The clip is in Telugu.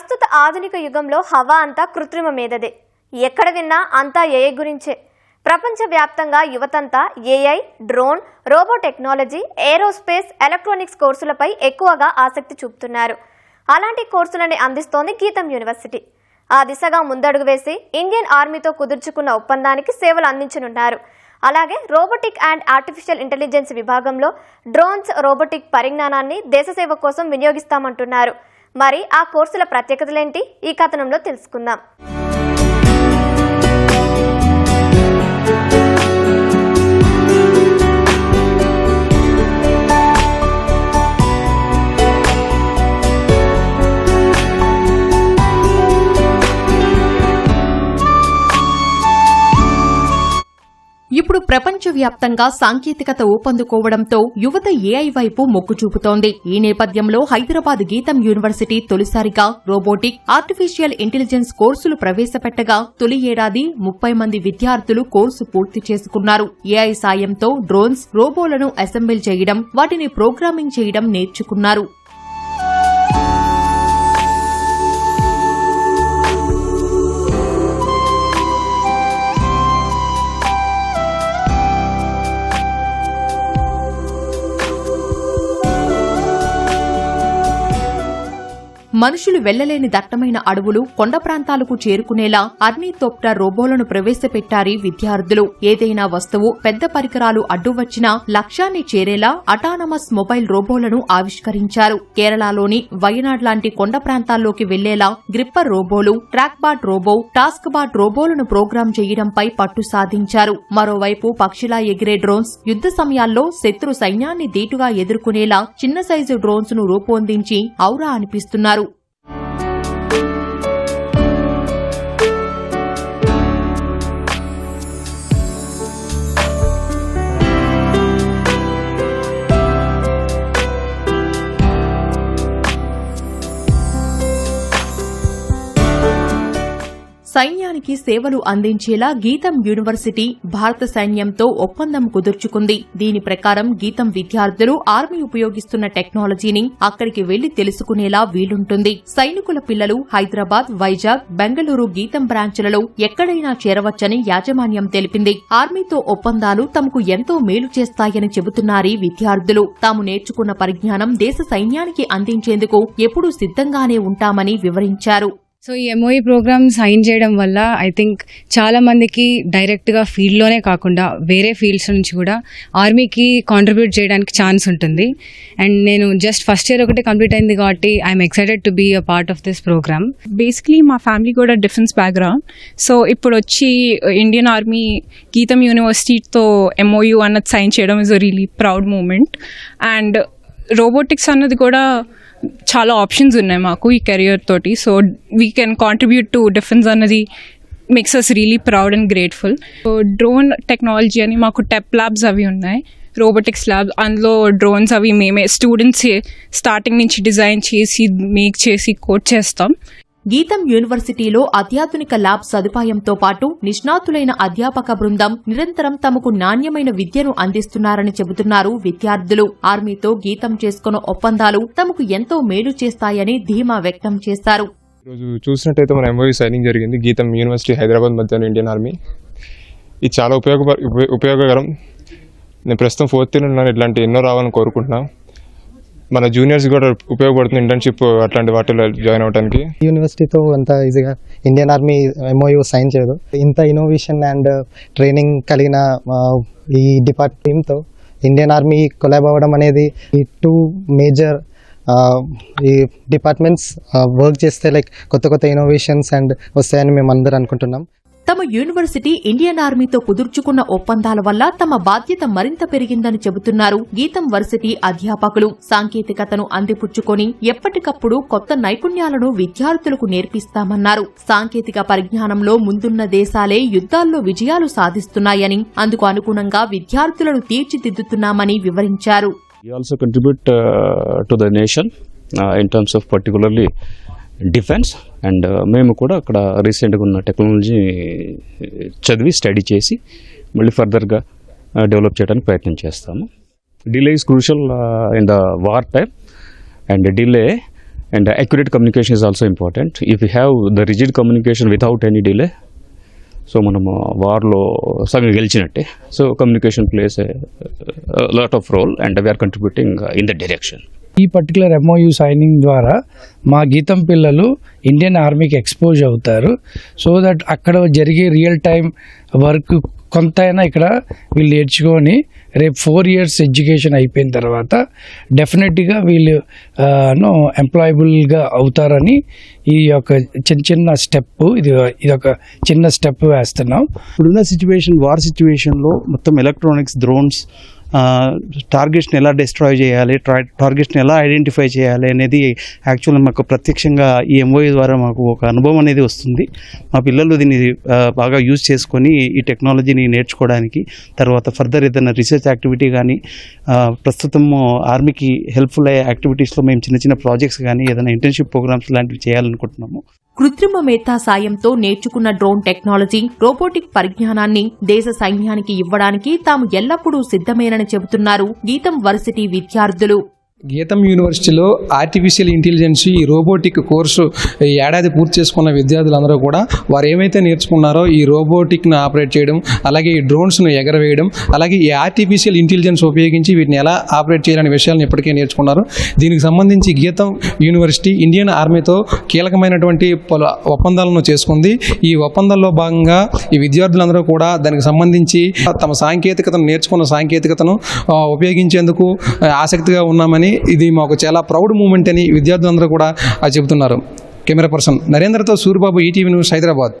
ప్రస్తుత ఆధునిక యుగంలో హవా అంతా కృత్రిమ మేధదే ఎక్కడ విన్నా అంతా ఏఐ గురించే. ప్రపంచవ్యాప్తంగా యువతంతా AI drone robot technology aerospace electronics కోర్సులపై ఎక్కువగా ఆసక్తి చూపుతున్నారు. అలాంటి కోర్సులని అందిస్తోంది గీతం యూనివర్సిటీ. ఆ దిశగా ముందడుగు వేసి ఇండియన్ ఆర్మీతో కుదుర్చుకున్న ఒప్పందానికి సేవలు అందించనున్నారు. అలాగే రోబోటిక్ అండ్ ఆర్టిఫిషియల్ ఇంటెలిజెన్స్ విభాగంలో డ్రోన్స్ రోబోటిక్ పరిజ్ఞానాన్ని దేశ సేవ కోసం వినియోగిస్తామంటున్నారు. మరి ఆ కోర్సుల ప్రత్యేకతలేంటి? ఈ కథనంలో తెలుసుకుందాం. ఇప్పుడు ప్రపంచవ్యాప్తంగా సాంకేతికత ఊపందుకోవడంతో యువత ఏఐ వైపు మొగ్గు చూపుతోంది. ఈ నేపథ్యంలో హైదరాబాద్ గీతం యూనివర్సిటీ తొలిసారిగా రోబోటిక్ ఆర్టిఫిషియల్ ఇంటెలిజెన్స్ కోర్సులు ప్రవేశపెట్టగా తొలి ఏడాది ముప్పై మంది విద్యార్థులు కోర్సు పూర్తి చేసుకున్నారు. ఏఐ సాయంతో డ్రోన్స్ రోబోలను అసెంబుల్ చేయడం వాటిని ప్రోగ్రామింగ్ చేయడం నేర్చుకున్నారు. మనుషులు వెళ్ళలేని దట్టమైన అడవులు కొండ ప్రాంతాలకు చేరుకునేలా అర్నీతోప్టర్ రోబోలను ప్రవేశపెట్టారు విద్యార్థులు. ఏదైనా వస్తువు పెద్ద పరికరాలు అడ్డు వచ్చినా లక్ష్యాన్ని చేరేలా అటానమస్ మొబైల్ రోబోలను ఆవిష్కరించారు. కేరళలోని వయనాడ్ లాంటి కొండ ప్రాంతాల్లోకి వెళ్ళేలా గ్రిప్పర్ రోబోలు track bot robot task bot రోబోలను ప్రోగ్రాం చేయడంపై పట్టు సాధించారు. మరోవైపు పక్షిలా ఎగిరే డ్రోన్స్ యుద్ద సమయాల్లో శత్రు సైన్యాన్ని దీటుగా ఎదుర్కొనేలా చిన్న సైజు డ్రోన్స్ను రూపొందించి ఔరా అనిపిస్తున్నారు. దేశానికి సేవలు అందించేలా గీతం యూనివర్సిటీ భారత సైన్యంతో ఒప్పందం కుదుర్చుకుంది. దీని ప్రకారం గీతం విద్యార్థులు ఆర్మీ ఉపయోగిస్తున్న టెక్నాలజీని అక్కడికి వెళ్ళి తెలుసుకునేలా వీలుంటుంది. సైనికుల పిల్లలు హైదరాబాద్ వైజాగ్ బెంగళూరు గీతం బ్రాంచ్లలో ఎక్కడైనా చేరవచ్చని యాజమాన్యం తెలిపింది. ఆర్మీతో ఒప్పందాలు తమకు ఎంతో మేలు చేస్తాయని చెబుతున్నారీ విద్యార్థులు. తాము నేర్చుకున్న పరిజ్ఞానం దేశ సైన్యానికి అందించేందుకు ఎప్పుడూ సిద్ధంగానే ఉంటామని వివరించారు. సో ఈ ఎంఓఈ ప్రోగ్రామ్ సైన్ చేయడం వల్ల ఐ థింక్ చాలా మందికి డైరెక్ట్గా ఫీల్డ్లోనే కాకుండా వేరే ఫీల్డ్స్ నుంచి కూడా ఆర్మీకి కాంట్రిబ్యూట్ చేయడానికి ఛాన్స్ ఉంటుంది. అండ్ నేను జస్ట్ ఫస్ట్ ఇయర్ ఒకటి కంప్లీట్ అయింది కాబట్టి I'm excited to be a part of this programme basically మా ఫ్యామిలీ కూడా డిఫెన్స్ బ్యాక్గ్రౌండ్ సో ఇప్పుడు వచ్చి ఇండియన్ ఆర్మీ గీతం యూనివర్సిటీతో ఎంఓయూ అన్నది సైన్ చేయడం is a really proud moment and robotics అన్నది కూడా చాలా ఆప్షన్స్ ఉన్నాయి మాకు ఈ కెరియర్ తోటి. So we can contribute to defence అన్నది makes us really proud and grateful so drone technology అని మాకు టెప్ ల్యాబ్స్ అవి ఉన్నాయి. రోబోటిక్స్ ల్యాబ్ అందులో డ్రోన్స్ అవి మేమే స్టూడెంట్స్ స్టార్టింగ్ నుంచి డిజైన్ చేసి మేక్ చేసి కోట్ చేస్తాం. గీతం యూనివర్సిటీలో అత్యాధునిక ల్యాబ్ సదుపాయంతో పాటు నిష్ణాతులైన అధ్యాపక బృందం నిరంతరం తమకు నాణ్యమైన విద్యను అందిస్తున్నారని చెబుతున్నారు విద్యార్థులు. ఆర్మీతో గీతం చేసుకున్న ఒప్పందాలు తమకు ఎంతో మేలు చేస్తాయని ధీమా వ్యక్తం చేశారు. ఈరోజు చూసినట్టయితే మన ఎంఓయూ సైనింగ్ జరిగింది. గీతం యూనివర్సిటీ హైదరాబాద్ మధ్యలో ఇండియన్ ఆర్మీ. ఇది చాలా ఉపయోగ ఉపయోగకరం. నేను ప్రస్తుతం ఫోర్త్ ఇయర్ ఉన్నాను. ఇట్లాంటి ఎన్నో రావాలని కోరుకుంటున్నాను మన జూనియర్స్ కూడా ఉపయోగపడుతుంది ఇంటర్న్షిప్ అట్లాంటి వాటిలో జాయిన్ అవడానికి యూనివర్సిటీతో అంత ఈజీగా ఇండియన్ ఆర్మీ ఎంఓయూ సైన్ చేయదు. ఇంత ఇన్నోవేషన్ అండ్ ట్రైనింగ్ కలిగిన ఈ డిపార్ట్ టీమ్తో ఇండియన్ ఆర్మీ కొలాబ్ అవ్వడం అనేది ఈ టూ మేజర్ ఈ డిపార్ట్మెంట్స్ వర్క్ చేస్తే లైక్ కొత్త కొత్త ఇన్నోవేషన్స్ అండ్ వస్తాయని మేము అందరూ అనుకుంటున్నాం. తమ యూనివర్సిటీ ఇండియన్ ఆర్మీతో కుదుర్చుకున్న ఒప్పందాల వల్ల తమ బాధ్యత మరింత పెరిగిందని చెబుతున్నారు గీతం వర్సిటీ అధ్యాపకులు. సాంకేతికతను అందిపుచ్చుకొని ఎప్పటికప్పుడు కొత్త నైపుణ్యాలను విద్యార్థులకు నేర్పిస్తామన్నారు. సాంకేతిక పరిజ్ఞానంలో ముందున్న దేశాలే యుద్ధాల్లో విజయాలు సాధిస్తున్నాయని అందుకు అనుగుణంగా విద్యార్థులను తీర్చిదిద్దుతున్నామని వివరించారు. We also contribute uh, to the nation uh, in terms of particularly defence and uh, మేము కూడా అక్కడ రీసెంట్గా ఉన్న టెక్నాలజీ uh, చదివి స్టడీ చేసి మళ్ళీ ఫర్దర్గా uh, డెవలప్ చేయడానికి ప్రయత్నం చేస్తాము. Delay is crucial in the war time and delay and accurate communication is also important if you have the rigid communication without any delay so మనము వార్లో సగం గెలిచినట్టే. So communication plays lot of role and we are contributing in the direction ఈ పర్టికులర్ ఎంఓయూ సైనింగ్ ద్వారా మా గీతం పిల్లలు ఇండియన్ ఆర్మీకి ఎక్స్పోజ్ అవుతారు. సో దట్ అక్కడ జరిగే రియల్ టైం వర్క్ కొంతైనా ఇక్కడ వీళ్ళు నేర్చుకొని రేపు ఫోర్ ఇయర్స్ ఎడ్యుకేషన్ అయిపోయిన తర్వాత డెఫినెట్గా వీళ్ళు నో ఎంప్లాయబుల్గా అవుతారని ఈ యొక్క చిన్న చిన్న స్టెప్ ఇది ఇది ఒక చిన్న స్టెప్ వేస్తున్నాం. ఇప్పుడున్న సిచ్యువేషన్ వార్ సిచ్యువేషన్లో మొత్తం ఎలక్ట్రానిక్స్ డ్రోన్స్ టార్గెట్స్ని ఎలా డిస్ట్రాయ్ చేయాలి టార్గెట్స్ని ఎలా ఐడెంటిఫై చేయాలి అనేది యాక్చువల్గా మాకు ప్రత్యక్షంగా ఈ ఎంఓఈ ద్వారా మాకు ఒక అనుభవం అనేది వస్తుంది. మా పిల్లలు దీన్ని బాగా యూజ్ చేసుకొని ఈ టెక్నాలజీని నేర్చుకోవడానికి తర్వాత ఫర్దర్ ఏదైనా రీసెర్చ్ యాక్టివిటీ కానీ ప్రస్తుతము ఆర్మీకి హెల్ప్ఫుల్ అయ్యే యాక్టివిటీస్లో మేము చిన్న చిన్న ప్రాజెక్ట్స్ కానీ ఏదైనా ఇంటర్న్షిప్ ప్రోగ్రామ్స్ లాంటివి చేయాలనుకుంటున్నాము. కృత్రిమ మేధా సాయంతో నేర్చుకున్న డ్రోన్ టెక్నాలజీ రోబోటిక్ పరిజ్ఞానాన్ని దేశ సైన్యానికి ఇవ్వడానికి తాము ఎల్లప్పుడూ సిద్దమేనని చెబుతున్నారు గీతం వర్సిటీ విద్యార్థులు. గీతం యూనివర్సిటీలో ఆర్టిఫిషియల్ ఇంటెలిజెన్స్ ఈ రోబోటిక్ కోర్సు ఈ ఏడాది పూర్తి చేసుకున్న విద్యార్థులందరూ కూడా వారు ఏమైతే నేర్చుకున్నారో ఈ రోబోటిక్ను ఆపరేట్ చేయడం అలాగే ఈ డ్రోన్స్ను ఎగరవేయడం అలాగే ఈ ఆర్టిఫిషియల్ ఇంటెలిజెన్స్ ఉపయోగించి వీటిని ఎలా ఆపరేట్ చేయాలనే విషయాలను ఇప్పటికే నేర్చుకున్నారు. దీనికి సంబంధించి గీతం యూనివర్సిటీ ఇండియన్ ఆర్మీతో కీలకమైనటువంటి పలు ఒప్పందాలను చేసుకుంది. ఈ ఒప్పందాల్లో భాగంగా ఈ విద్యార్థులందరూ కూడా దానికి సంబంధించి తమ సాంకేతికతను నేర్చుకున్న సాంకేతికతను ఉపయోగించేందుకు ఆసక్తిగా ఉన్నామని ఇది మాకు చాలా ప్రౌడ్ మూమెంట్ అని విద్యార్థులందరూ కూడా ఆ, చెబుతున్నారు. కెమెరా పర్సన్ నరేంద్రతో సూర్యబాబు ఈటీవీ న్యూస్ హైదరాబాద్.